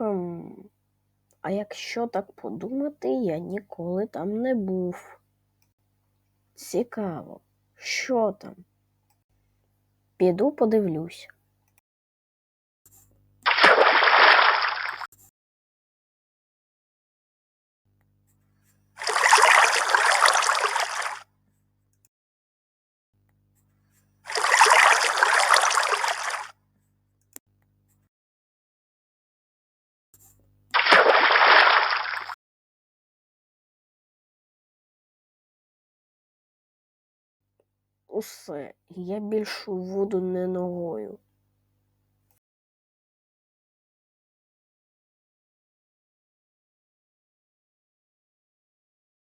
Хм. А якщо так подумати, я ніколи там не був. Цікаво, що там? Піду подивлюсь. Усе, я більшу воду не ногою.